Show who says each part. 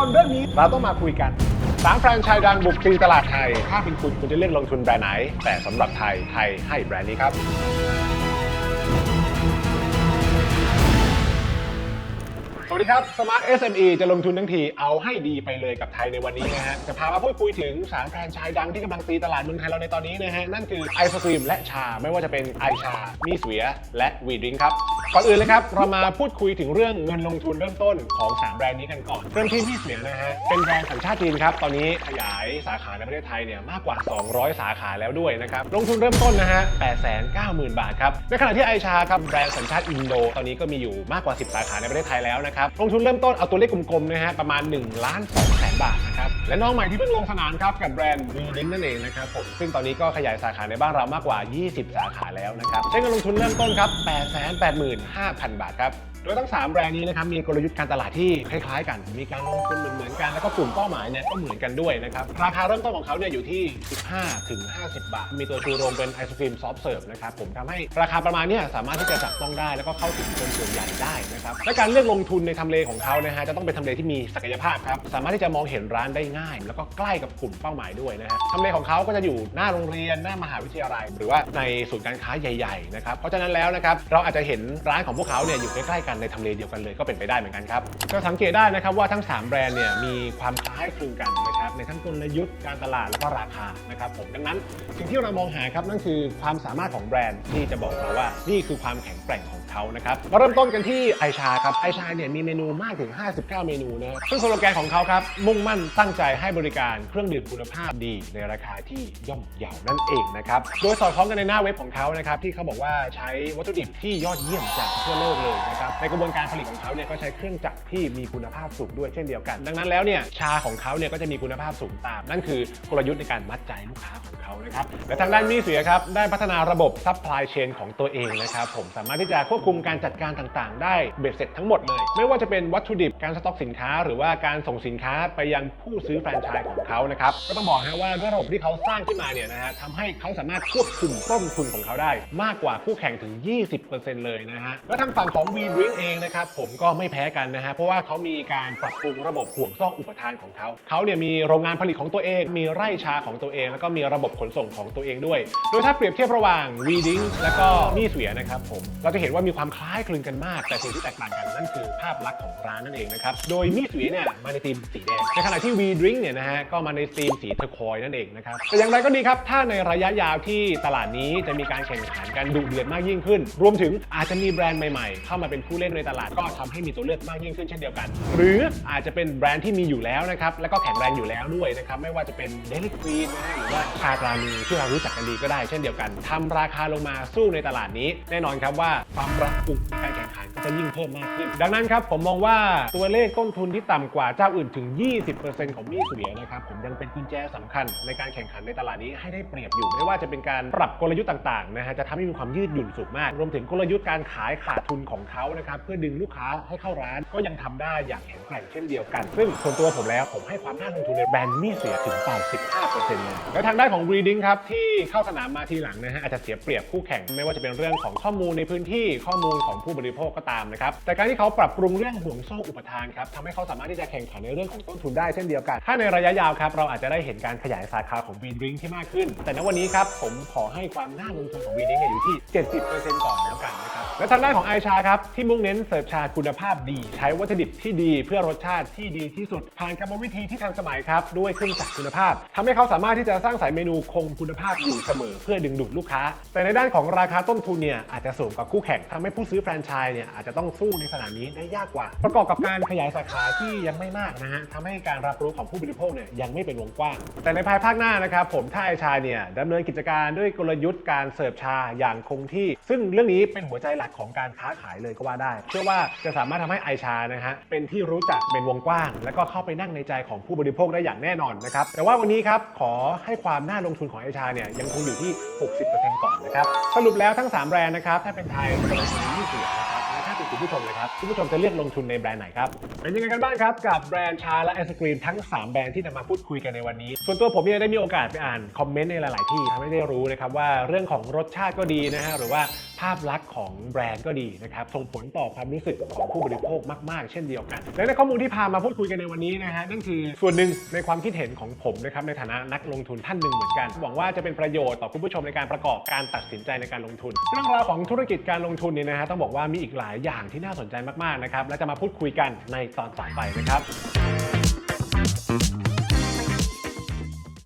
Speaker 1: คนเรื่องนี้เราต้องมาคุยกันสามแฟรนไชส์ดังบุกตีตลาดไทย ถ้าเป็นคุณคุณจะเลือกลงทุนแบรนด์ไหน แต่สำหรับไทยไทยให้แบรนด์นี้ครับ สวัสดีครับ Smart SME จะลงทุนทั้งทีเอาให้ดีไปเลยกับไทยในวันนี้นะฮะ จะพามาพูดคุยถึงสามแฟรนไชส์ดังที่กำลังตีตลาดเมืองไทยเราในตอนนี้นะฮะ นั่นคือไอศครีมและชาไม่ว่าจะเป็นไอชา มีเสวียและวีดริงครับ ก่อนอื่นเลยครับ เรามาพูดคุยถึงเรื่องเงินลงทุนเริ่มต้นของ 3 แบรนด์นี้กันก่อน เริ่มที่มีเสียนะฮะ เป็นแบรนด์สัญชาติจีนครับ ตอนนี้ขยายสาขาในประเทศไทยเนี่ยมากกว่า 200 สาขาแล้วด้วยนะครับ ลงทุนเริ่มต้นนะฮะ 890,000 บาทครับ ในขณะที่ไอชาครับ แบรนด์สัญชาติอินโด ตอนนี้ก็มีอยู่มากกว่า 10 สาขาในประเทศไทยแล้วนะครับ ลงทุนเริ่มต้นเอาตัวเลขกลมๆนะฮะ ประมาณ1ล้าน2แสนบาทนะครับ และน้องใหม่ที่เพิ่งลงสนามครับกับแบรนด์วีลิงนั่นเองนะครับผม ซึ่งตอนนี้ก็ขยายสาขาในบ้านเรามากกว่า 20 สาขาแล้วนะครับ ใช้เงินลงทุนเริ่มต้นครับ885,000 บาทครับ โดยทั้ง 3 แบรนด์นี้นะครับมีกลยุทธ์การตลาดที่คล้ายๆ กัน มีการลงทุนเหมือนๆกันแล้วก็กลุ่มเป้าหมายเนี่ยก็เหมือนกันด้วยนะครับราคาเริ่มต้นของเขาเนี่ยอยู่ที่ 15 ถึง 50 บาท มีตัวชูโรงเป็นไอศครีมซอฟต์เสิร์ฟนะครับผมทำให้ราคาประมาณนี้สามารถที่จะจับต้องได้แล้วก็เข้าถึงคนส่วนใหญ่ได้นะครับและการเลือกลงทุนในทำเลของเขานะฮะจะต้องเป็นทำเลที่มีศักยภาพครับสามารถที่จะมองเห็นร้านได้ง่าย แล้วก็ใกล้กับกลุ่มเป้าหมายด้วยนะฮะทำเลของเขาก็จะอยู่หน้าโรงเรียนหน้ามหาวิทยาลัย หรือว่าในศูนย์การค้าใหญ่ๆนะครับเพราะฉะนั้นแล้วนะครับเราอาจจะเห็นร้านของพวกเขาเนี่ยอยู่ใกล้ๆกันในทำเลเดียวกันเลยก็เป็นไปได้เหมือนกันครับจะสังเกตได้นะครับว่าทั้ง 3 แบรนด์เนี่ยมีความคล้ายคลึงกันนะครับในทั้งกลยุทธ์การตลาดแล้วก็ราคานะครับผมดังนั้นสิ่งที่เรามองหาครับนั่นคือความสามารถของแบรนด์ที่จะบอกเราว่านี่คือความแข็งแกร่งของเขานะครับมาเริ่มต้นกันที่ไอชาครับไอชาเนี่ยมีเมนูมากถึง 59 เมนูนะครับซึ่งสโลแกนของเขาครับมุ่งมั่นตั้งใจให้บริการเครื่องดื่มคุณภาพดีในราคาที่ย่อมเยานั่นเองนะครับโดยสอดคล้องกันในหน้าเว็บของเขานะครับที่เขาบอกว่าใช้วัตถุดิบที่ยอดเยี่ยมจากทั่วโลกเลยนะครับในกระบวนการผลิตของเขาเนี่ยก็ใช้เครื่องจักรที่มีคุณภาพสูงด้วยเช่นเดียวกัน ดังนั้นแล้วเนี่ยชาของเขาเนี่ยก็จะมีคุณภาพสูงตาม นั่นคือกลยุทธ์ในการมัดใจลูกค้าของเขานะครับและทางด้านมีเสียครับได้พัฒนาระบบซัพพลายเชนของตัวเองนะครับผมสามารถที่จะควบคุมการจัดการต่างๆ ได้เบ็ดเสร็จทั้งหมดเลย ไม่ว่าจะเป็นวัตถุดิบการสต็อกสินค้า หรือว่าการส่งสินค้าไปยังผู้ซื้อแฟรนไชส์ของเขานะครับก็ต้องบอกฮะว่าด้วยระบบที่เขาสร้างขึ้นมาเนี่ยนะฮะทำให้เขาสามารถควบคุมต้นทุนของเขาได้ มากกว่าคู่แข่งถึง 20%เลยนะฮะและทางฝั่งของ V Drink เองนะครับผมก็ไม่แพ้กันนะฮะเพราะว่าเขามีการปรับปรุงระบบห่วงโซ่อุปทานของเขาเขาเนี่ยมีโรงงานผลิตของตัวเอง มีไร่ชาของตัวเอง แล้วก็มีระบบขนส่งของตัวเองด้วย โดยถ้าเปรียบเทียบระหว่าง V Drink และก็มี่เสวียนะครับผมเราจะเห็นว่ามีความคล้ายคลึงกันมาก แต่สิ่งที่แตกต่างกันนั่นคือภาพลักษณ์ของร้านนั่นเองนะครับโดยมี่เสวียเนี่ยมาในธีมสีแดงในขณะที่ V Drink เนี่ยนะฮะก็มาในธีมสีเทอร์คอยนั่นเองนะครับแต่อย่างไรก็ดีครับถ้าในระยะยาวที่ตลาดนี้จะมีการแข่งขันกันดุเดือดมากยิ่งขึ้น รวมถึงอาจจะมีแบรนด์ใหม่ๆ เข้ามาเป็นผู้เล่นในตลาดก็ทำให้มีตัวเลือกมากยิ่งขึ้นเช่นเดียวกัน หรืออาจจะเป็นแบรนด์ที่มีอยู่แล้วนะครับแล้วก็แข็งแรงอยู่แล้วด้วยนะครับไม่ว่าจะเป็น Daily Queen นะหรือว่าชาตรามีที่เรารู้จักกันดีก็ได้เช่นเดียวกันทำราคาลงมาสู้ในตลาดนี้ แน่นอนครับว่าความรักกุกการแข่งขันก็จะยิ่งเพิ่มมากขึ้น ดังนั้นครับผมมองว่าตัวเลขต้นทุนที่ต่ำกว่าเจ้าอื่นถึง 20%ของมีดเสียนะครับผมยังเป็นกุญแจสำคัญในการแข่งขันในตลาดนี้ให้ได้เปรียบอยู่ไม่ว่าจะเป็นการปรับกลยุทธ์ต่างๆนะฮะจะทำให้มีความยืดหยุ่นสูงมาก รวมถึงกลยุทธ์การขายขาดทุนของเขานะครับเพื่อดึงลูกค้าให้เข้าร้าน ก็ยังทำได้อย่างแข็งแกร่งเช่นเดียวกัน ซึ่งส่วนตัวผมแล้วผมให้ความน่าลงทุนในแบรนด์มีดเสียถึง85%เลยแล้วทางด้านของ Breeding ครับที่เข้าสนามมาทีหลังนะฮะอาจจะเสียเปรียบคู่แข่งไม่ว่าจะเป็นเรื่องของข้อมูลในพื้นที่ข้อมูลของผู้บริโภคก็ตามนะครับแต่การที่เขาปรับปรุงเรื่องห่วงโซ่อุปทานครับทำให้เขาสามารถที่จะแข่งขันในเรื่องของต้นทุนได้เช่นเดียวกัน ถ้าในระยะยาวครับเราอาจจะได้เห็นการขยายสาขาของ b r e e d r i n k ที่มากขึ้น แต่ณวันนี้ครับผมขอให้ความน่าลงทุนของ r e e d r i n k อยู่ที่ 70%ก่อนแล้วกันนะครับ และทางด้านของไอชาครับ ที่มุ่งเน้นเสิร์ฟชาคุณภาพดี ใช้วัตถุดิบที่ดีเพื่อรสชาติที่ดีที่สุด ผ่านกรรมวิธีที่ทันสมัยครับ ด้วยเครื่องจักรคุณภาพทำให้เขาสามารถที่จะสร้างสายเมนูคงคุณภาพอยู่เสมอเพื่อดึงดูดลูกค้า แต่ในด้านของราคาต้นทุนเนี่ยอาจจะสูงกว่าคู่แข่งทำให้ผู้ซื้อแฟรนไชส์เนี่ยอาจจะต้องสู้ในสนามนี้ได้ยากกว่า ประกอบกับการขยายสาขาที่ยังไม่มากนะฮะทำให้การรับรู้ของผู้บริโภคเนี่ยยังไม่เป็นวงกว้าง แต่ในภายภาคหน้านะครับผมถ้าไอชาเนี่ยดำเนินกิจการด้วยกลยุทธ์การเสิร์ฟชาอย่างคงที่ ซึ่งเรื่องนี้เป็นหัวใจหลักของการค้าขายเลยก็ว่าได้ เชื่อว่าจะสามารถทำให้ไอชานะฮะเป็นที่รู้จักเป็นวงกว้าง แล้วก็เข้าไปนั่งในใจของผู้บริโภคได้อย่างแน่นอนนะครับแต่ว่าวันนี้ครับขอให้ความน่าลงทุนของไอชาเนี่ยยังคงอยู่ที่ 60%ก่อนนะครับสรุปแล้วทั้ง 3 แบรนด์นะครับถ้าเป็นไทยเราจะลงทุนที่เสียนะครับถ้าเป็นคุณผู้ชมเลยครับคุณผู้ชมจะเลือกลงทุนในแบรนด์ไหนครับเป็นยังไงกันบ้างครับกับแบรนด์ชาและไอศกรีมทั้ง 3 แบรนด์ที่นำมาพูดคุยกันในวันนี้ ส่วนตัวผมเนี่ยได้มีโอกาสไปอ่านคอมเมนต์ในหลาย ๆ ที่ทำให้ได้รู้นะครับว่าเรื่องของรสชาติก็ดีนะฮะหรือว่า ภาพลักษณ์ของแบรนด์ก็ดีนะครับส่งผลต่อความรู้สึกของผู้บริโภคมาก ๆ เช่นเดียวกัน และในข้อมูลที่พามาพูดคุยกันในวันนี้นะฮะนั่นคือส่วนหนึ่งในความคิดเห็นของผมนะครับในฐานะนักลงทุนท่านหนึ่งเหมือนกันหวังว่าจะเป็นประโยชน์ต่อคุณผู้ชมในการประกอบการตัดสินใจในการลงทุน เรื่องราวของธุรกิจการลงทุนเนี่ยนะฮะต้องบอกว่ามีอีกหลายอย่างที่น่าสนใจมากๆนะครับและจะมาพูดคุยกันในตอนต่อไปนะครับ